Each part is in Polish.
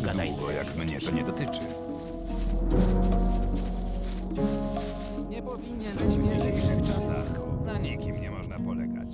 tak długo, jak mnie to nie dotyczy. Nie powinieneś w dzisiejszych czasach. Na nikim nie można polegać.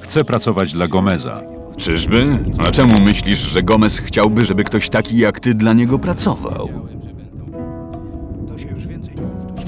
Chcę pracować dla Gomeza. Czyżby? A czemu myślisz, że Gomez chciałby, żeby ktoś taki jak ty dla niego pracował?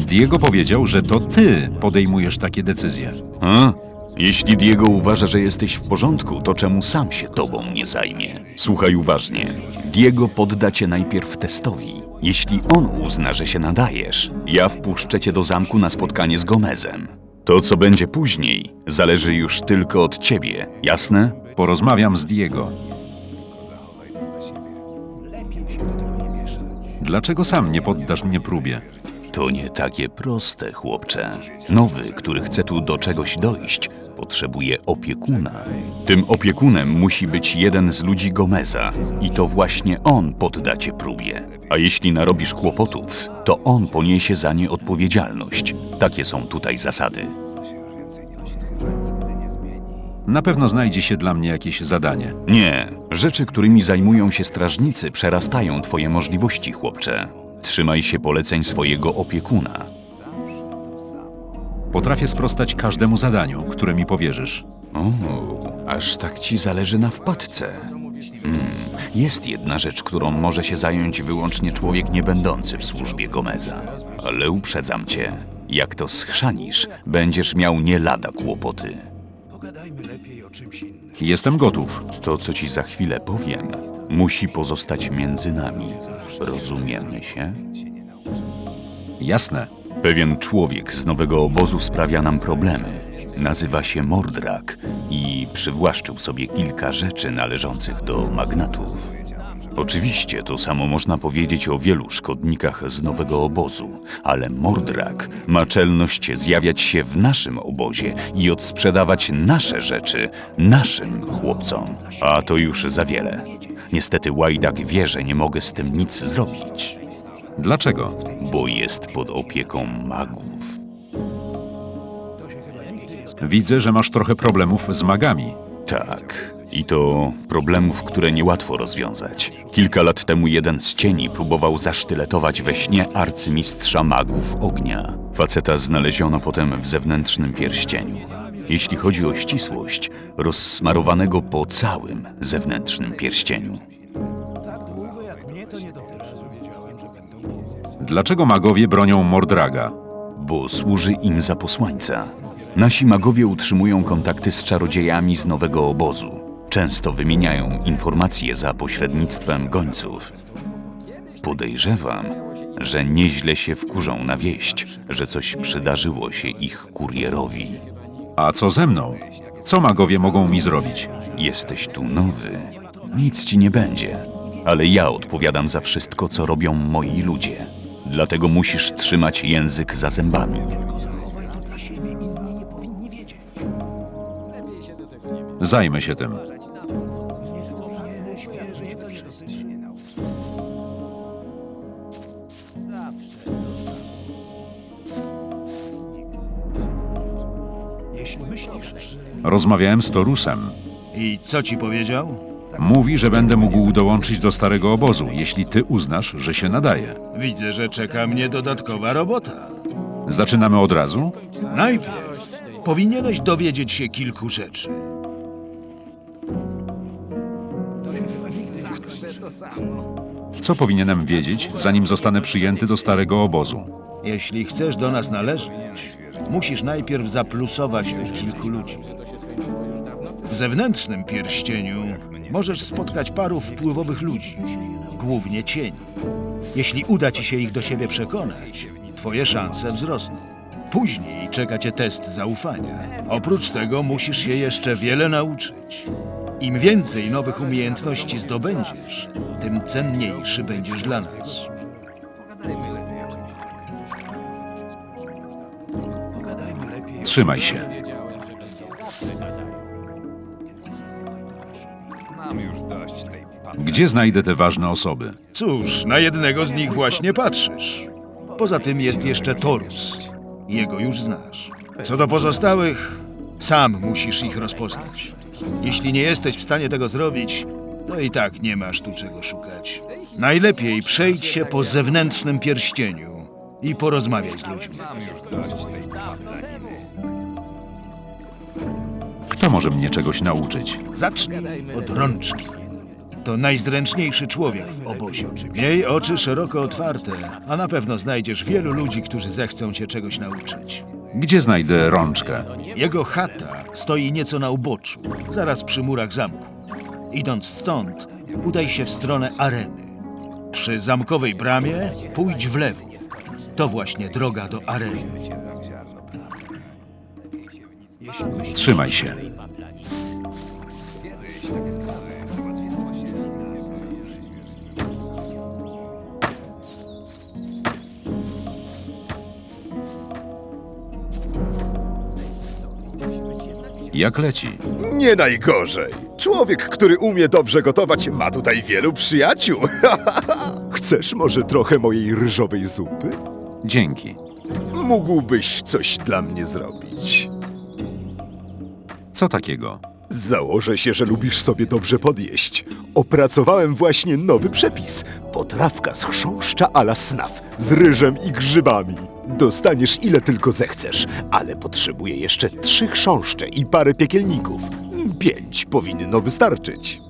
Diego powiedział, że to ty podejmujesz takie decyzje. A? Jeśli Diego uważa, że jesteś w porządku, to czemu sam się tobą nie zajmie? Słuchaj uważnie. Diego podda cię najpierw testowi. Jeśli on uzna, że się nadajesz, ja wpuszczę cię do zamku na spotkanie z Gomezem. To, co będzie później, zależy już tylko od ciebie, jasne? Porozmawiam z Diego. Dlaczego sam nie poddasz mnie próbie? To nie takie proste, chłopcze. Nowy, który chce tu do czegoś dojść, potrzebuje opiekuna. Tym opiekunem musi być jeden z ludzi Gomeza i to właśnie on podda cię próbie. A jeśli narobisz kłopotów, to on poniesie za nie odpowiedzialność. Takie są tutaj zasady. Na pewno znajdzie się dla mnie jakieś zadanie. Nie, rzeczy, którymi zajmują się strażnicy, przerastają twoje możliwości, chłopcze. Trzymaj się poleceń swojego opiekuna. Potrafię sprostać każdemu zadaniu, które mi powierzysz. O, aż tak ci zależy na wpadce. Hmm, jest jedna rzecz, którą może się zająć wyłącznie człowiek niebędący w służbie Gomeza. Ale uprzedzam cię, jak to schrzanisz, będziesz miał nie lada kłopoty. Jestem gotów. To, co ci za chwilę powiem, musi pozostać między nami. Rozumiemy się? Jasne. Pewien człowiek z nowego obozu sprawia nam problemy. Nazywa się Mordrak i przywłaszczył sobie kilka rzeczy należących do magnatów. Oczywiście to samo można powiedzieć o wielu szkodnikach z nowego obozu, ale Mordrak ma czelność zjawiać się w naszym obozie i odsprzedawać nasze rzeczy naszym chłopcom. A to już za wiele. Niestety Łajdak wie, że nie mogę z tym nic zrobić, Dlaczego? bo jest pod opieką magów. Widzę, że masz trochę problemów z magami. Tak, i to problemów, które niełatwo rozwiązać. Kilka lat temu jeden z cieni próbował zasztyletować we śnie arcymistrza magów ognia. Faceta znaleziono potem w zewnętrznym pierścieniu. Jeśli chodzi o ścisłość, rozsmarowanego po całym zewnętrznym pierścieniu. Dlaczego magowie bronią Mordraga? bo służy im za posłańca. Nasi magowie utrzymują kontakty z czarodziejami z nowego obozu. Często wymieniają informacje za pośrednictwem gońców. Podejrzewam, że nieźle się wkurzą na wieść, że coś przydarzyło się ich kurierowi. A co ze mną? Co magowie mogą mi zrobić? Jesteś tu nowy, nic ci nie będzie, ale ja odpowiadam za wszystko, co robią moi ludzie. Dlatego musisz trzymać język za zębami. Zajmę się tym. Rozmawiałem z Torusem. I co ci powiedział? Mówi, że będę mógł dołączyć do starego obozu, jeśli ty uznasz, że się nadaje. Widzę, że czeka mnie dodatkowa robota. Zaczynamy od razu? Najpierw powinieneś dowiedzieć się kilku rzeczy. Co powinienem wiedzieć, zanim zostanę przyjęty do starego obozu? Jeśli chcesz do nas należeć, musisz najpierw zaplusować u kilku ludzi. W zewnętrznym pierścieniu możesz spotkać paru wpływowych ludzi, głównie cieni. Jeśli uda ci się ich do siebie przekonać, twoje szanse wzrosną. Później czeka cię test zaufania. Oprócz tego musisz się jeszcze wiele nauczyć. Im więcej nowych umiejętności zdobędziesz, tym cenniejszy będziesz dla nas. Trzymaj się. Gdzie znajdę te ważne osoby? Cóż, na jednego z nich właśnie patrzysz. Poza tym jest jeszcze Torus. Jego już znasz. Co do pozostałych, sam musisz ich rozpoznać. Jeśli nie jesteś w stanie tego zrobić, to i tak nie masz tu czego szukać. Najlepiej przejdź się po zewnętrznym pierścieniu i porozmawiaj z ludźmi. Kto może mnie czegoś nauczyć? Zacznij od rączki. To najzręczniejszy człowiek w obozie. Miej oczy szeroko otwarte, a na pewno znajdziesz wielu ludzi, którzy zechcą cię czegoś nauczyć. Gdzie znajdę rączkę? Jego chata stoi nieco na uboczu, zaraz przy murach zamku. Idąc stąd, udaj się w stronę areny. Przy zamkowej bramie pójdź w lewo. To właśnie droga do areny. Trzymaj się. Jak leci? Nie najgorzej. Człowiek, który umie dobrze gotować, ma tutaj wielu przyjaciół. Chcesz może trochę mojej ryżowej zupy? Dzięki. Mógłbyś coś dla mnie zrobić. Co takiego? Założę się, że lubisz sobie dobrze podjeść. Opracowałem właśnie nowy przepis. Potrawka z chrząszcza a la snaf, z ryżem i grzybami. Dostaniesz ile tylko zechcesz, ale potrzebuję jeszcze trzy chrząszcze i parę piekielników. Pięć powinno wystarczyć.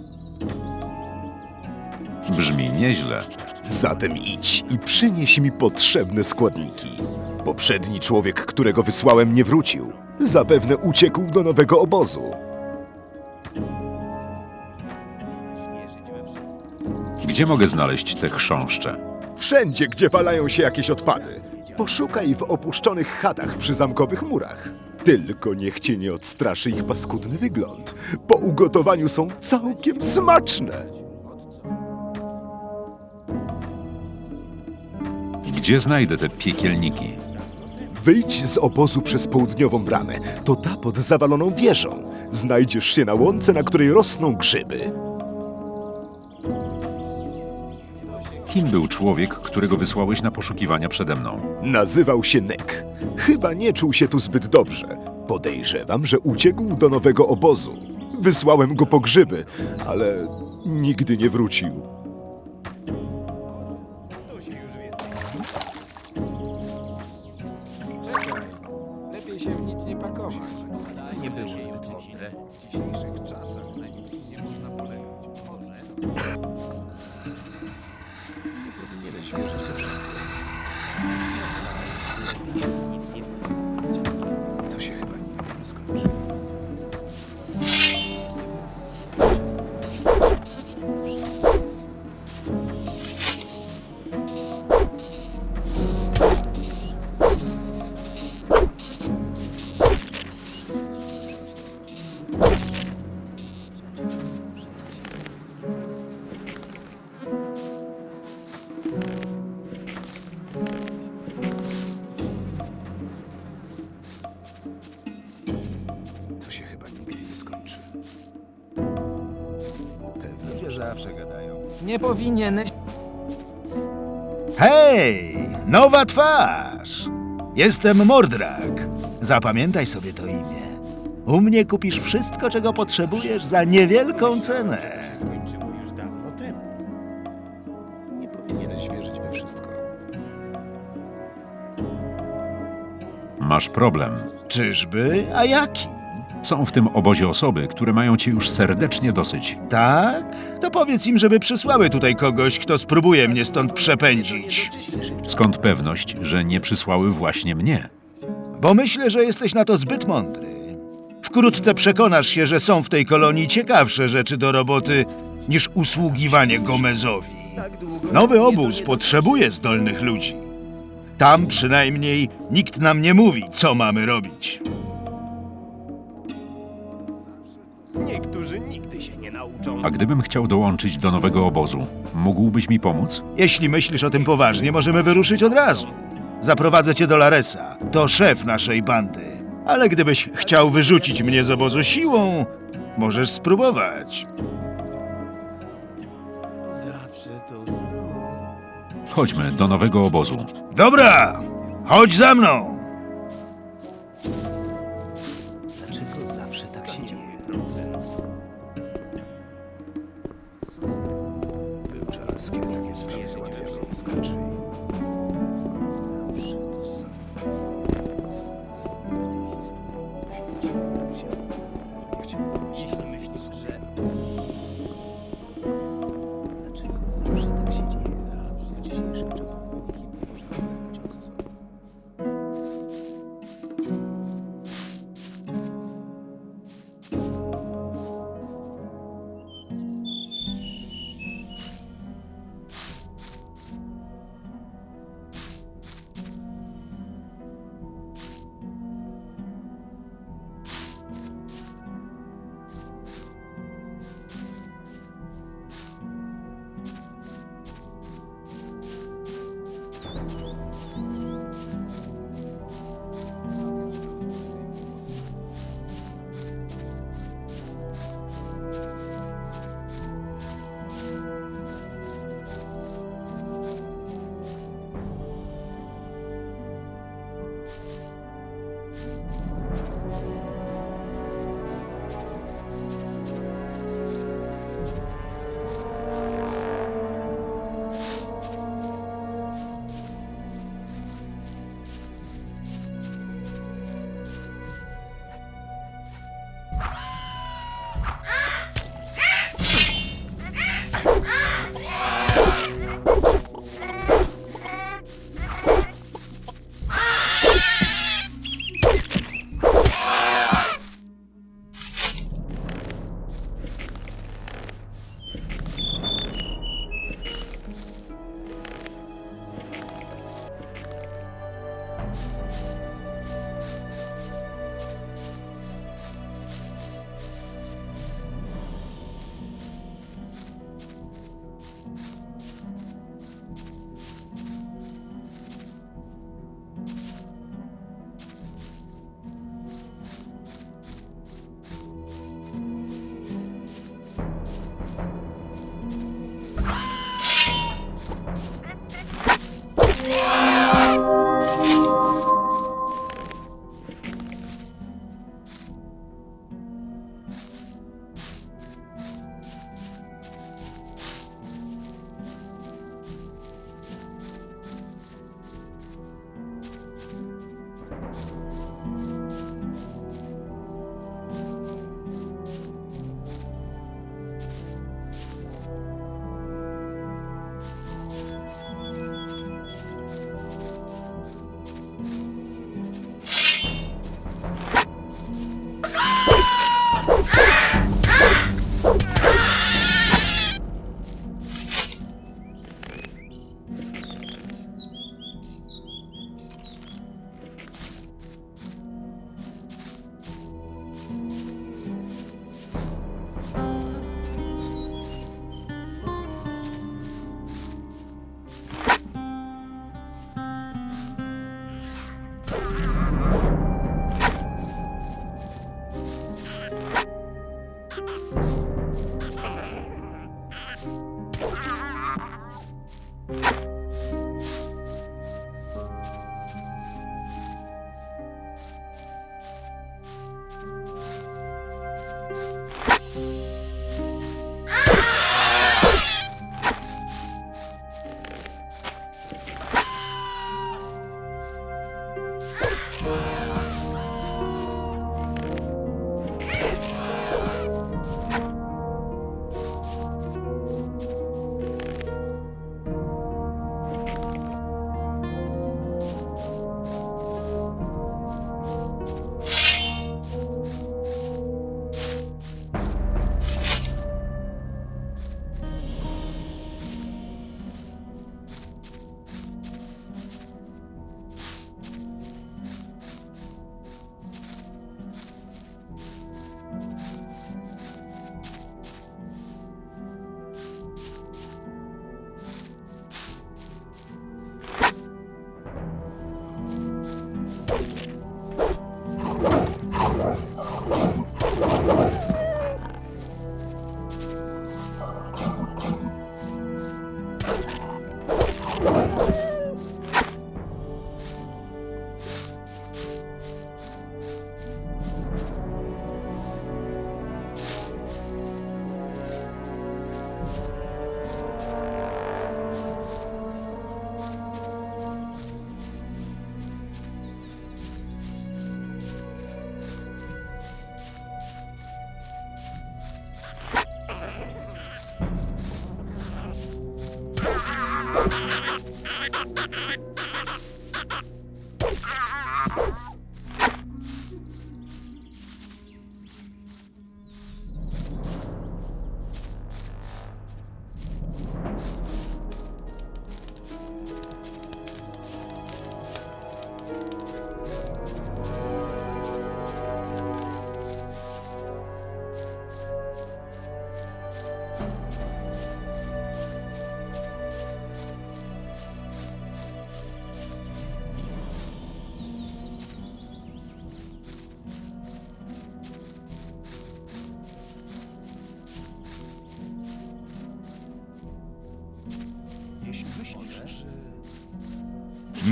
Brzmi nieźle. Zatem idź i przynieś mi potrzebne składniki. Poprzedni człowiek, którego wysłałem, nie wrócił. Zapewne uciekł do nowego obozu. Gdzie mogę znaleźć te chrząszcze? Wszędzie, gdzie walają się jakieś odpady. Poszukaj w opuszczonych chatach przy zamkowych murach. Tylko niech cię nie odstraszy ich paskudny wygląd. Po ugotowaniu są całkiem smaczne. Gdzie znajdę te piekielniki? Wyjdź z obozu przez południową bramę. To ta pod zawaloną wieżą. Znajdziesz się na łące, na której rosną grzyby. Kim był człowiek, którego wysłałeś na poszukiwania przede mną? Nazywał się Nek. Chyba nie czuł się tu zbyt dobrze. Podejrzewam, że uciekł do nowego obozu. Wysłałem go po grzyby, ale nigdy nie wrócił. To zawsze gadają. Nie powinieneś. Hej, nowa twarz! Jestem Mordrak. Zapamiętaj sobie to imię. U mnie kupisz wszystko, czego potrzebujesz za niewielką cenę. Skończyło już dawno temu. Nie powinieneś wierzyć we wszystko. Masz problem. Czyżby? A jaki? Są w tym obozie osoby, które mają cię już serdecznie dosyć. Tak? To powiedz im, żeby przysłały tutaj kogoś, kto spróbuje mnie stąd przepędzić. Skąd pewność, że nie przysłały właśnie mnie? Bo myślę, że jesteś na to zbyt mądry. Wkrótce przekonasz się, że są w tej kolonii ciekawsze rzeczy do roboty niż usługiwanie Gomezowi. Nowy obóz potrzebuje zdolnych ludzi. Tam przynajmniej nikt nam nie mówi, co mamy robić. Niektórzy nigdy się nie nauczą. A gdybym chciał dołączyć do nowego obozu, mógłbyś mi pomóc? Jeśli myślisz o tym poważnie, możemy wyruszyć od razu. Zaprowadzę cię do Laresa. To szef naszej bandy. Ale gdybyś chciał wyrzucić mnie z obozu siłą, możesz spróbować. Zawsze to samo. Chodźmy do nowego obozu. Dobra, chodź za mną.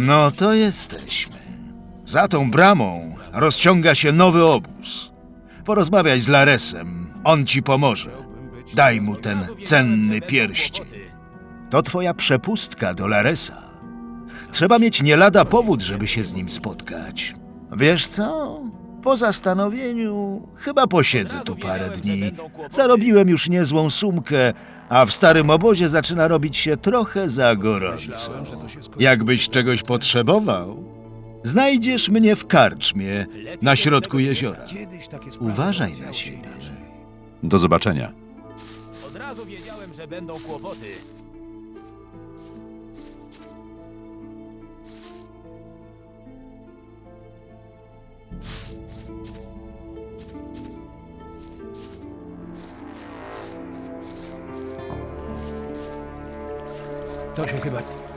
No to jesteśmy. Za tą bramą rozciąga się nowy obóz. Porozmawiaj z Laresem, on ci pomoże. Daj mu ten cenny pierścień. To twoja przepustka do Laresa. Trzeba mieć nie lada powód, żeby się z nim spotkać. Wiesz co? Po zastanowieniu chyba posiedzę tu parę dni. Zarobiłem już niezłą sumkę, a w starym obozie zaczyna robić się trochę za gorąco. Jakbyś czegoś potrzebował, znajdziesz mnie w karczmie na środku jeziora. Uważaj na siebie. Do zobaczenia. Od razu wiedziałem, że będą kłopoty. To się chyba... Sam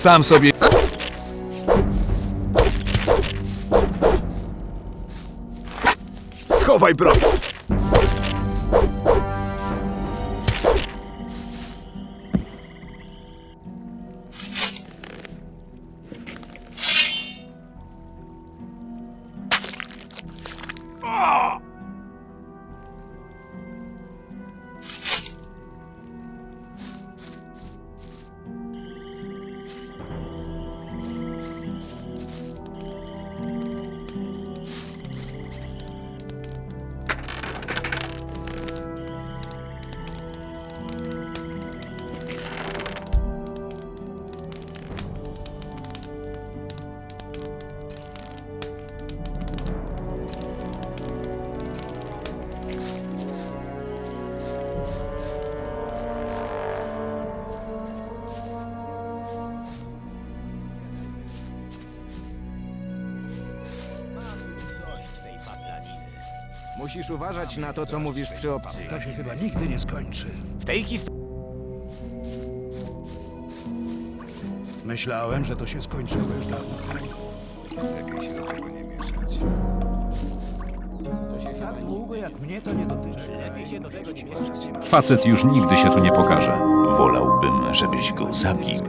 sobie. Schowaj Musisz uważać na to, co mówisz przy obcych. To się chyba nigdy nie skończy. W tej historii... Myślałem, że to się skończyło już dawno. Tak długo jak mnie to nie dotyczy. Lepiej się do tego nie mieszać. Facet już nigdy się tu nie pokaże. Wolałbym, żebyś go zabił.